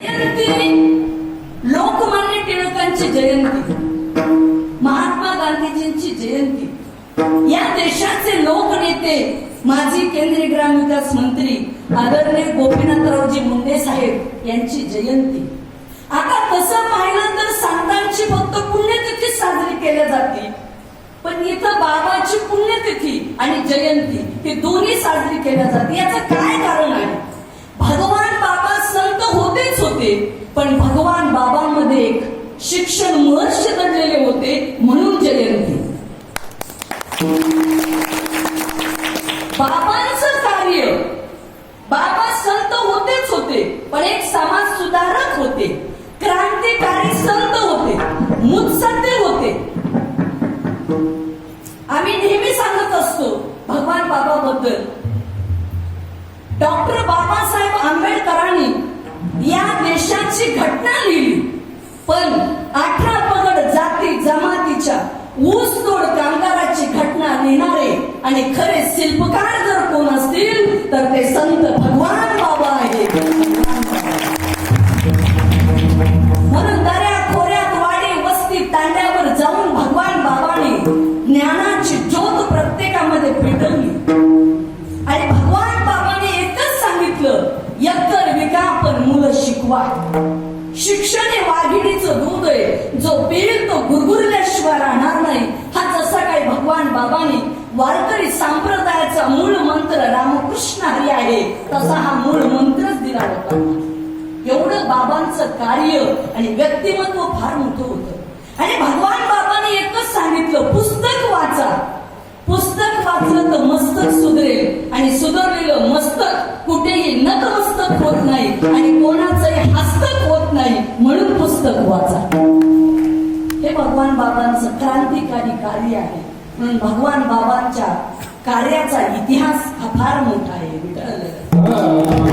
जयंती लोकमान्य टिळकांची जयंती महात्मा गांधीजींची जयंती या देशाचे लोकनेते माजी केंद्रीय ग्रामविकास मंत्री आदरणीय गोपीनाथरावजी मुंडे साहेब यांची जयंती आता तसं पाहिलं तर संतांची फक्त पुण्यतिथी साजरी केल्या जाते पण इथं बाबाची पुण्यतिथी आणि जयंती हे दोन्ही साजरी केल्या जाते याचं काय कारण आहे? पण भगवान बाबांमध्ये एक शिक्षण महर्ष दडलेले होते म्हणून जयंती बाबांचं कार्य बाबा संत होतेच होते पण एक समाज सुधारक होते. क्रांतिकारी संत होते मुत्सद्दे होते. आम्ही नेहमी सांगत असतो भगवान बाबाबद्दल. डॉक्टर बाबासाहेब आंबेडकरांनी या देशाची घटना लिहिली. पण अठरा पगड जाती जमातीच्या ऊसतोड कामगाराची घटना लिहिणारे आणि खरे शिल्पकार यत्तर विका पण मुलं शिकवा शिक्षण हे वाघिणीचं दूध आहे. जो पिईल तो गुरगुरल्याशिवाय राहणार नाही. हा जसा काही भगवान बाबांनी वारकरी संप्रदायाचा मूळ मंत्र रामकृष्ण हरी आहे तसा हा मूळ मंत्रच दिला होता. एवढं बाबांचं कार्य आणि व्यक्तिमत्व फार मोठं होतं. आणि भगवान बाबाने एकच सांगितलं पुस्तक वाचा पुस्तक वाचलं तर मस्तक सुधरेल आणि सुधरलेलं मस्तक कुठेही नतमस्तक होत नाही आणि कोणाचंही हस्तक होत नाही म्हणून पुस्तक वाचा. हे भगवान बाबांचं क्रांतिकारी कार्य आहे. म्हणून भगवान बाबांच्या कार्याचा इतिहास हा फार मोठा आहे. विठ्ठल